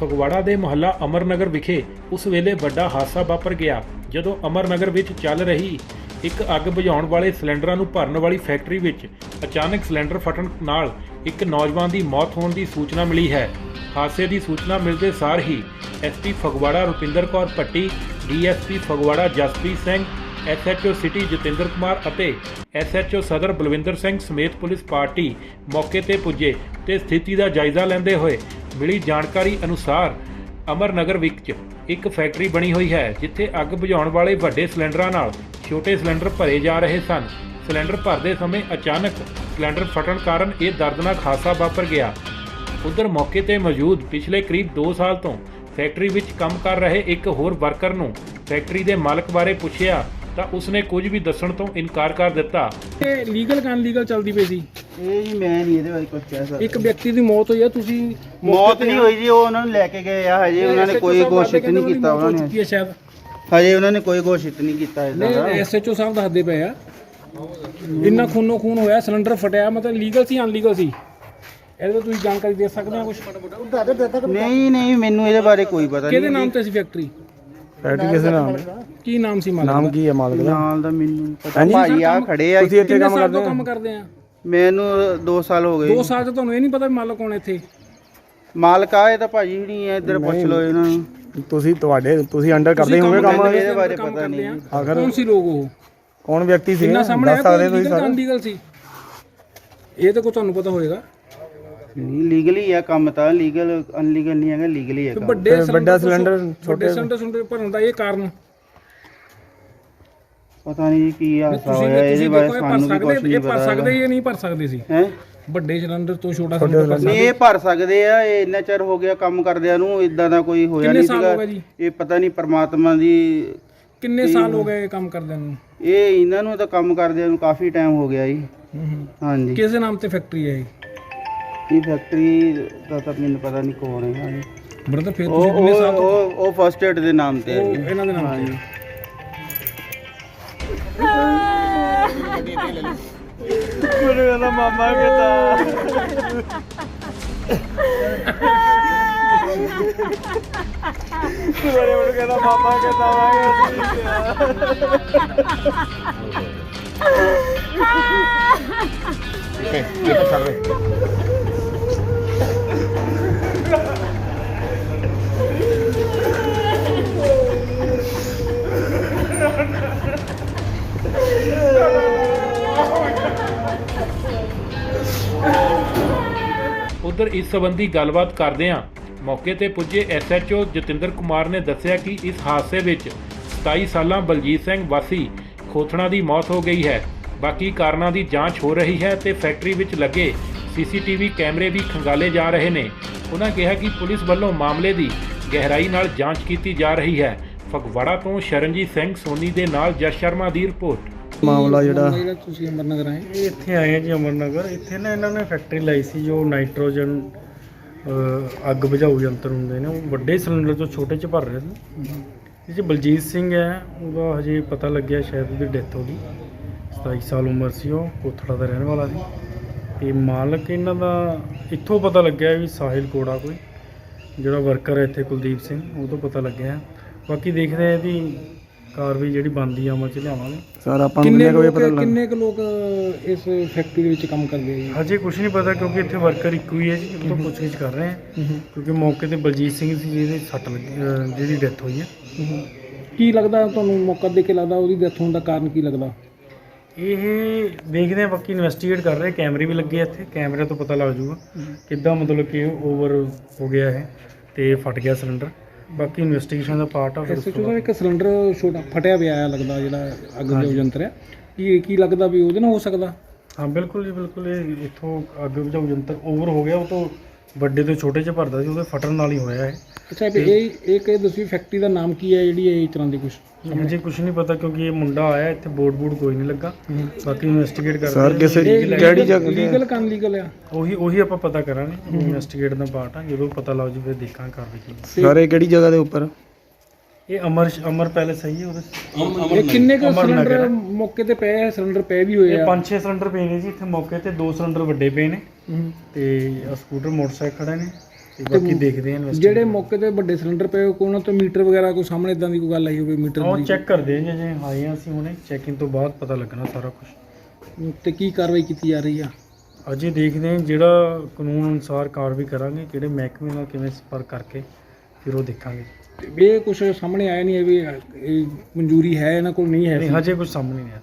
ਫਗਵਾੜਾ ਦੇ ਮੁਹੱਲਾ ਅਮਰਨਗਰ ਵਿਖੇ ਉਸ ਵੇਲੇ ਵੱਡਾ ਹਾਦਸਾ ਵਾਪਰ ਗਿਆ, ਜਦੋਂ ਅਮਰਨਗਰ ਵਿੱਚ ਚੱਲ ਰਹੀ ਇੱਕ ਅੱਗ ਬੁਝਾਉਣ ਵਾਲੇ ਸਿਲੰਡਰਾਂ ਨੂੰ ਭਰਨ ਵਾਲੀ ਫੈਕਟਰੀ ਵਿੱਚ ਅਚਾਨਕ ਸਿਲੰਡਰ ਫਟਣ ਨਾਲ ਇੱਕ ਨੌਜਵਾਨ ਦੀ ਮੌਤ ਹੋਣ ਦੀ ਸੂਚਨਾ ਮਿਲੀ ਹੈ। ਹਾਦਸੇ ਦੀ ਸੂਚਨਾ ਮਿਲਦੇ ਸਾਰ ਹੀ ਐਸਪੀ ਫਗਵਾੜਾ ਰੁਪਿੰਦਰ ਕੌਰ ਪੱਟੀ DSP Phagwara Jaspreet Singh SHO city Jatinder Kumar ਅਤੇ ਐਸਐਚਓ ਸਦਰ ਬਲਵਿੰਦਰ ਸਿੰਘ ਸਮੇਤ ਪੁਲਿਸ ਪਾਰਟੀ ਮੌਕੇ ਤੇ ਪੁੱਜੇ ਤੇ ਸਥਿਤੀ ਦਾ ਜਾਇਜ਼ਾ ਲੈਂਦੇ ਹੋਏ ਮਿਲੀ ਜਾਣਕਾਰੀ ਅਨੁਸਾਰ ਅਮਰਨਗਰ ਵਿੱਚ ਇੱਕ ਫੈਕਟਰੀ ਬਣੀ ਹੋਈ ਹੈ, ਜਿੱਥੇ ਅੱਗ ਬੁਝਾਉਣ ਵਾਲੇ ਵੱਡੇ ਸਿਲੰਡਰਾਂ ਨਾਲ ਛੋਟੇ ਸਿਲੰਡਰ ਭਰੇ ਜਾ ਰਹੇ ਸਨ। ਸਿਲੰਡਰ ਭਰਦੇ ਸਮੇਂ ਅਚਾਨਕ ਸਿਲੰਡਰ ਫਟਣ ਕਾਰਨ ਇਹ ਦਰਦਨਾਕ ਹਾਦਸਾ ਵਾਪਰ ਗਿਆ। ਉਧਰ ਮੌਕੇ ਤੇ ਮੌਜੂਦ ਪਿਛਲੇ ਕਰੀਬ 2 ਸਾਲ ਤੋਂ ਫੈਕਟਰੀ ਵਿੱਚ ਕੰਮ ਕਰ ਰਹੇ ਇੱਕ ਹੋਰ ਵਰਕਰ ਨੂੰ ਫੈਕਟਰੀ ਦੇ ਮਾਲਕ ਬਾਰੇ ਪੁੱਛਿਆ ਤਾਂ ਉਸਨੇ ਕੁਝ ਵੀ ਦੱਸਣ ਤੋਂ ਇਨਕਾਰ ਕਰ ਦਿੱਤਾ। ਇਹ ਲੀਗਲ ਕਨ ਲੀਗਲ ਚੱਲਦੀ ਪਈ ਸੀ। ਇਹ ਜੀ ਮੈਂ ਨਹੀਂ ਇਹਦੇ ਬਾਰੇ ਕੁਝ ਕਹਿ ਸਕਦਾ। ਇੱਕ ਵਿਅਕਤੀ ਦੀ ਮੌਤ ਹੋਈ ਆ ਤੁਸੀਂ ਮੌਤ ਨਹੀਂ ਹੋਈ ਜੀ ਉਹ ਉਹਨਾਂ ਨੂੰ ਲੈ ਕੇ ਗਏ ਆ। ਹਜੇ ਉਹਨਾਂ ਨੇ ਕੋਈ ਘੋਸ਼ਿਤ ਨਹੀਂ ਕੀਤਾ ਉਹਨਾਂ ਨੇ। ਸ਼ਾਇਦ। ਹਜੇ ਉਹਨਾਂ ਨੇ ਕੋਈ ਘੋਸ਼ਿਤ ਨਹੀਂ ਕੀਤਾ ਇਦਾਂ ਦਾ। ਨਹੀਂ ਐਸਐਚਓ ਸਾਹਿਬ ਦੱਸਦੇ ਪਏ ਆ। ਇੰਨਾ ਖੂਨੋ ਖੂਨ ਹੋਇਆ ਸਿਲੰਡਰ ਫਟਿਆ ਮਤਲਬ ਲੀਗਲ ਸੀ ਅਨਲੀਗਲ ਸੀ। ਇਹਦੇ ਤੋਂ ਤੁਸੀਂ ਜਾਣਕਾਰੀ ਦੇ ਸਕਦੇ ਹੋ ਕੁਝ ਨਹੀਂ ਨਹੀਂ ਮੈਨੂੰ ਇਹਦੇ ਬਾਰੇ ਕੋਈ ਪਤਾ ਕਿਹਦੇ ਨਹੀਂ ਨਾਮ ਤੇ ਸੀ ਫੈਕਟਰੀ ਫੈਕਟਰੀ ਕਿਸੇ ਨਾਮ ਕੀ ਨਾਮ ਸੀ ਮਾਲਕ ਨਾਮ ਦਾ? ਕੀ ਹੈ ਮਾਲਕ ਦਾ? ਨਾਲ ਦਾ ਮੈਨੂੰ ਨੀ ਪਤਾ। ਹਾਂਜੀ। ਭਾਈ ਆ ਖੜੇ ਆ ਤੁਸੀਂ ਇੱਥੇ ਕਿੰਨੇ ਕੰਮ ਸਾਲ ਕਰਦੇ ਤੋਂ ਹੋ? ਕੰਮ ਕਰਦੇ ਆ? ਮੈਨੂੰ 2 ਸਾਲ ਹੋ ਗਏ। 2 ਸਾਲ ਤੋਂ ਤੁਹਾਨੂੰ ਇਹ ਨਹੀਂ ਪਤਾ ਵੀ ਮਾਲਕ ਕੌਣ ਹੈ ਇੱਥੇ? ਮਾਲਕ ਆ ਇਹ ਤਾਂ ਭਾਜੀ ਨਹੀਂ ਹੈ ਇੱਧਰ ਪੁੱਛ ਲਓ ਇਹਨਾਂ ਨੂੰ। ਤੁਸੀਂ ਤੁਹਾਡੇ ਤੁਸੀਂ ਅੰਡਰ ਕਰਦੇ ਹੋਗੇ ਕੰਮ ਇਹਦੇ ਬਾਰੇ ਪਤਾ ਨਹੀਂ। ਅਗਰ ਕੌਣ ਸੀ ਲੋਕ ਉਹ? ਕੌਣ ਵਿਅਕਤੀ ਸੀ? ਕਿੰਨਾ ਸਾਹਮਣੇ ਦੱਸ ਸਕਦੇ ਤੁਸੀਂ ਲੀਗਲ ਸੀ? ਇਹ ਤਾਂ ਕੋ ਤੁਹਾਨੂੰ ਪਤਾ ਹੋਏਗਾ। ਨਹੀਂ ਲੀਗਲੀ ਆ ਕੰਮ ਤਾਂ ਲੀਗਲ ਅਨਲੀਗਲ ਨਹੀਂ ਹੈਗਾ ਲੀਗਲੀ ਹੈ ਤੇ ਕੰਮ। ਵੱਡੇ ਤੇ ਵੱਡਾ ਸਿਲੰਡਰ ਸਿਲੰਡਰ ਛੋਟੇ ਸਿਲੰਡਰ ਸੁੰਡੇ ਭਰਨ ਦਾ ਇਹ ਕਾਰਨ। ਪਤਾ ਨਹੀਂ ਜੀ ਕੀ ਹਾਸਾ ਤੁਸੀਂ ਹੋਇਆ ਇਹਦੇ ਤੁਸੀਂ ਬਾਰੇ ਦੇਖੋ ਇਹ ਭਰ ਸਾਨੂੰ ਵੀ ਕੁਝ ਸਕਦੇ ਨਹੀਂ ਇਹ ਭਰ ਪਤਾ ਸਕਦੇ ਇਹ ਨਹੀਂ ਭਰ ਸਕਦੇ ਸੀ? ਹੈ? ਵੱਡੇ ਸਿਲੰਡਰ ਤੋਂ ਛੋਟਾ ਸਿਲੰਡਰ ਭਰ ਨਹੀਂ ਇਹ ਭਰ ਸਕਦੇ ਆ ਇਹ ਇੰਨਾ ਚਿਰ ਹੋ ਗਿਆ ਕੰਮ ਕਰਦਿਆਂ ਨੂੰ ਇਦਾਂ ਦਾ ਕੋਈ ਹੋਇਆ ਕਿੰਨੇ ਨਹੀਂ ਸਾਲ ਸੀਗਾ। ਗਏ ਜੀ? ਇਹ ਪਤਾ ਨਹੀਂ ਪ੍ਰਮਾਤਮਾ ਦੀ ਕਿੰਨੇ ਸਾਲ ਹੋ ਗਏ ਇਹ ਕੰਮ ਕਰਦਿਆਂ ਨੂੰ? ਇਹ ਇਹਨਾਂ ਨੂੰ ਤਾਂ ਕੰਮ ਕਰਦਿਆਂ ਨੂੰ ਕਾਫੀ ਟਾਈਮ ਹੋ ਗਿਆ ਜੀ। ਹਾਂਜੀ। ਕਿਸ ਨਾਮ ਤੇ ਫੈਕਟਰੀ ਹੈ ਇਹ? ਇਹ ਫੈਕਟਰੀ ਦਾ ਤਾਂ ਮੈਨੂੰ ਪਤਾ ਨਹੀਂ ਕੌਣ ਹੈ ਜੀ ਬ੍ਰਦਰ ਫਿਰ ਉਹ ਤੁਸੀਂ ਕਿੰਨੇ ਸਾਲ ਉਹ ਉਹ- ਉਹ ਫਸਟ ਏਡ ਦੇ ਨਾਮ ਤੇ ਹੈ ਉਹ ਜੀ। ਇਹਨਾਂ ਦੇ ਨਾਮ ਤੇ ਹਾਂਜੀ। ਮੈਨੂੰ ਇਹਦਾ ਮਾਮਾ ਕਹਿੰਦਾ। ਮੇਰੇ ਮੈਨੂੰ ਕਹਿੰਦਾ ਮਾਮਾ ਕਹਿੰਦਾ ਉਧਰ ਇਸ ਸੰਬੰਧੀ ਗੱਲਬਾਤ ਕਰਦਿਆਂ ਮੌਕੇ ਤੇ ਪੁੱਜੇ ਐਸਐਚਓ ਜਤਿੰਦਰ ਕੁਮਾਰ ਨੇ ਦੱਸਿਆ ਕਿ ਇਸ ਹਾਦਸੇ ਵਿੱਚ 27 ਸਾਲਾਂ ਬਲਜੀਤ ਸਿੰਘ ਵਾਸੀ ਖੋਥਣਾ ਦੀ ਮੌਤ ਹੋ ਗਈ ਹੈ। ਬਾਕੀ ਕਾਰਨਾਂ ਦੀ ਜਾਂਚ ਹੋ ਰਹੀ ਹੈ ਤੇ ਫੈਕਟਰੀ ਵਿੱਚ ਲੱਗੇ ਸੀਸੀਟੀਵੀ ਕੈਮਰੇ ਵੀ ਖੰਗਾਲੇ ਜਾ ਰਹੇ ਨੇ। ਉਹਨਾਂ ਕਿਹਾ ਕਿ ਪੁਲਿਸ ਵੱਲੋਂ ਮਾਮਲੇ ਦੀ ਗਹਿਰਾਈ ਨਾਲ ਜਾਂਚ ਕੀਤੀ ਜਾ ਰਹੀ ਹੈ। ਫਗਵਾੜਾ ਤੋਂ ਸ਼ਰਨਜੀਤ ਸਿੰਘ ਸੋਨੀ ਦੇ ਨਾਲ ਜਸ ਸ਼ਰਮਾ ਦੀ ਰਿਪੋਰਟ। ਮਾਮਲਾ ਜਿਹੜਾ। ਜਿਹੜਾ ਤੁਸੀਂ ਅੰਮ੍ਰਿਤਨਗਰ ਆਏ? ਇਹ ਇੱਥੇ ਆਏ ਆ ਜੀ ਅਮਰਨਗਰ ਇੱਥੇ ਨਾ ਇਹਨਾਂ ਨੇ ਫੈਕਟਰੀ ਲਾਈ ਸੀ ਜੋ ਨਾਈਟ੍ਰੋਜਨ ਅਹ, ਅੱਗ ਬੁਝਾਊ ਯੰਤਰ ਹੁੰਦੇ ਨੇ। ਉਹ ਵੱਡੇ ਸਿਲੰਡਰ ਤੋਂ ਛੋਟੇ ਚ ਭਰ ਰਹੇ ਸੀ ਇਹ 'ਚ ਬਲਜੀਤ ਸਿੰਘ ਹੈ। ਉਹਦਾ ਹਜੇ ਪਤਾ ਲੱਗਿਆ ਸ਼ਾਇਦ ਉਹਦੀ ਡੈਥ ਹੋ ਗਈ। 27 ਸਾਲ ਉਮਰ ਸੀ ਉਹ ਕੋਥੜਾ ਦਾ ਰਹਿਣ ਵਾਲਾ ਸੀ। ਤੇ ਮਾਲਕ ਇਹਨਾਂ ਦਾ ਇੱਥੋਂ ਪਤਾ ਲੱਗਿਆ ਵੀ ਸਾਹਿਲ ਕੋੜਾ ਕੋਈ ਜਿਹੜਾ ਵਰਕਰ ਹੈ ਇੱਥੇ ਕੁਲਦੀਪ ਸਿੰਘ ਉਹ ਤੋਂ ਪਤਾ ਲੱਗਿਆ। ਬਾਕੀ ਦੇਖਦੇ ਆ ਇਹਦੀ ਕਾਰਵਾਈ ਜਿਹੜੀ ਬਣਦੀ ਆ ਅਮਲ ਚ ਲਿਆਵਾਂਗੇ। ਸਰ ਆਪਾਂ ਨੂੰ ਕਿੰਨੇ ਕਿੰਨੇ ਲੋਕ ਪਤਾ ਲੱਗ ਕਿੰਨੇ ਕੁ ਲੋਕ ਇਸ ਫੈਕਟਰੀ ਦੇ ਵਿੱਚ ਕੰਮ ਕਰਦੇ ਆ ਜੀ? ਹਜੇ ਕੁਝ ਨਹੀਂ ਪਤਾ ਕਿਉਂਕਿ ਇੱਥੇ ਵਰਕਰ ਇੱਕੋ ਹੀ ਹੈ ਜੀ ਉਹ ਤੋਂ ਪੁੱਛਗਿੱਛ ਕਰ ਰਹੇ ਹਾਂ ਕਿਉਂਕਿ ਮੌਕੇ ਤੇ ਬਲਜੀਤ ਸਿੰਘ ਸੀ ਜਿਹਦੇ ਸੱਟ ਲੱਗੀ ਅਹ ਜਿਹਦੀ ਡੈਥ ਹੋਈ ਹੈ। ਕੀ ਲੱਗਦਾ ਤੁਹਾਨੂੰ ਮੌਕਾ ਦੇ ਕੇ ਲੱਗਦਾ ਉਹਦੀ ਡੈਥ ਹੋਣ ਦਾ ਕਾਰਨ ਕੀ ਲੱਗਦਾ? ਇਹ ਦੇਖਦੇ ਆ ਬਾਕੀ ਇਨਵੈਸਟੀਗੇਟ ਕਰ ਰਹੇ ਕੈਮਰੇ ਵੀ ਲੱਗੇ ਆ ਇੱਥੇ ਕੈਮਰੇ ਤੋਂ ਪਤਾ ਲੱਗ ਜਾਊਗਾ ਕਿੱਦਾਂ ਮਤਲਬ ਕਿ ਓਵਰ ਹੋ ਗਿਆ ਇਹ ਤੇ ਫਟ ਗਿਆ ਸਿਲੰਡਰ ਬਾਕੀ ਇਨਵੈਸਟੀਗੇਸ਼ਨ ਦਾ ਪਾਰਟ ਆ ਫਿਰ ਉਸ ਤੋਂ ਐਸਐਚਓ ਦਾ ਇੱਕ ਸਿਲੰਡਰ ਛੋਟਾ ਫਟਿਆ ਪਿਆ ਆ ਲੱਗਦਾ ਜਿਹੜਾ ਅੱਗ ਬੁਝਾਊ ਯੰਤਰ ਹੈ ਕੀ ਕੀ ਲੱਗਦਾ ਵੀ ਉਹਦੇ ਨਾਲ ਹੋ ਸਕਦਾ? ਹਾਂ ਬਿਲਕੁਲ ਜੀ ਬਿਲਕੁਲ। ਇਹ ਇੱਥੋਂ ਅੱਗ ਬੁਝਾਊ ਯੰਤਰ ਓਵਰ ਹੋ ਗਿਆ ਉਹ ਤੋਂ ਵੱਡੇ ਤੋਂ ਛੋਟੇ ਚ ਭਰਦਾ ਸੀ ਉਹਦੇ ਫਟਣ ਨਾਲ ਹੀ ਹੋਇਆ ਇਹ। ਅੱਛਾ ਇਹ ਇਹ ਕਿ ਦੱਸੀ ਫੈਕਟਰੀ ਦਾ ਨਾਮ ਕੀ ਹੈ ਜਿਹੜੀ ਇਹ ਇਸ ਤਰ੍ਹਾਂ ਦੀ ਕੁਝ ਮੁਝੇ ਕੁਝ ਨਹੀਂ ਪਤਾ ਕਿਉਂਕਿ ਇਹ ਮੁੰਡਾ ਆਇਆ ਇੱਥੇ ਬੋਰਡ ਬੋਰਡ ਕੋਈ ਨਹੀਂ ਲੱਗਾ। ਬਾਕੀ ਇਨਵੈਸਟੀਗੇਟ ਕਰਦੇ ਸਰ। ਕਿਸੇ ਕਿਹੜੀ ਜਗ੍ਹਾ ਲੀਗਲ ਕਨ ਲੀਗਲ ਆ? ਉਹੀ ਉਹੀ ਆਪਾਂ ਪਤਾ ਕਰਾਂਗੇ ਇਨਵੈਸਟੀਗੇਟ ਦਾ ਪਾਰਟ ਆ ਜਦੋਂ ਪਤਾ ਲੱਗ ਜੂ ਫਿਰ ਦੇਖਾਂਗੇ ਕਾਰਵਾਈ ਕੀ। ਸਰ ਇਹ ਕਿਹੜੀ ਜਗ੍ਹਾ ਦੇ ਉੱਪਰ? ਇਹ ਅਮਰ ਅਮਰ ਪੈਲੇਸ ਹੈ ਉਹਦੇ। ਇਹ ਕਿੰਨੇ ਕੁ ਸਿਲੰਡਰ ਹੈ। ਮੌਕੇ ਤੇ ਪਏ ਆ? ਸਿਲੰਡਰ ਪਏ ਵੀ ਹੋਏ ਇਹ ਆ ਪੰਜ ਛੇ ਸਿਲੰਡਰ ਪਏ ਨੇ ਜੀ ਇੱਥੇ ਮੌਕੇ ਤੇ ਦੋ ਸਿਲੰਡਰ ਵੱਡੇ ਪਏ ਨੇ। ਹੂੰ। ਤੇ ਸਕੂਟਰ ਮੋਟਰਸਾਈਕਲ ਖੜੇ ਨੇ। ਬਾਕੀ ਦੇਖਦੇ investigate ਜਿਹੜੇ ਮੌਕੇ ਤੇ ਵੱਡੇ ਸਿਲੰਡਰ ਪਏ ਕੋਈ ਉਹਨਾਂ ਤੋਂ ਮੀਟਰ ਵਗੈਰਾ ਕੋਈ ਸਾਹਮਣੇ ਇਦਾਂ ਦੀ ਕੋਈ ਗੱਲ ਆਈ ਹੋਵੇ ਮੀਟਰ ਉਹ ਦੀ? ਚੈੱਕ ਕਰਦੇ ਹਾਂ ਜੇ ਆਏ ਅਸੀਂ ਹੁਣੇ ਚੈਕਿੰਗ ਤੋਂ ਬਾਅਦ ਪਤਾ ਲੱਗਣਾ ਸਾਰਾ ਕੁਝ ਤੇ ਕੀ ਕਾਰਵਾਈ ਕੀਤੀ ਜਾ ਰਹੀ ਆ? ਅਜੇ ਦੇਖਦੇ ਹਾਂ ਜਿਹੜਾ ਕਾਨੂੰਨ ਅਨੁਸਾਰ ਕਾਰਵਾਈ ਕਰਾਂਗੇ ਕਿਹੜੇ ਮਹਿਕਮੇ ਨਾਲ ਕਿਵੇਂ ਸੰਪਰਕ ਕਰਕੇ ਫਿਰ ਉਹ ਦੇਖਾਂਗੇ। ਇਹ ਕੁਝ ਸਾਹਮਣੇ ਆਇਆ ਨਹੀਂ ਹੈ ਵੀ ਇਹ ਮਨਜ਼ੂਰੀ ਹੈ ਇਹਨਾਂ ਕੋਲ ਨਹੀਂ ਹੈ ਨਹੀਂ ਹਜੇ ਕੁਝ ਸਾਹਮਣੇ ਨਹੀਂ ਆਇਆ।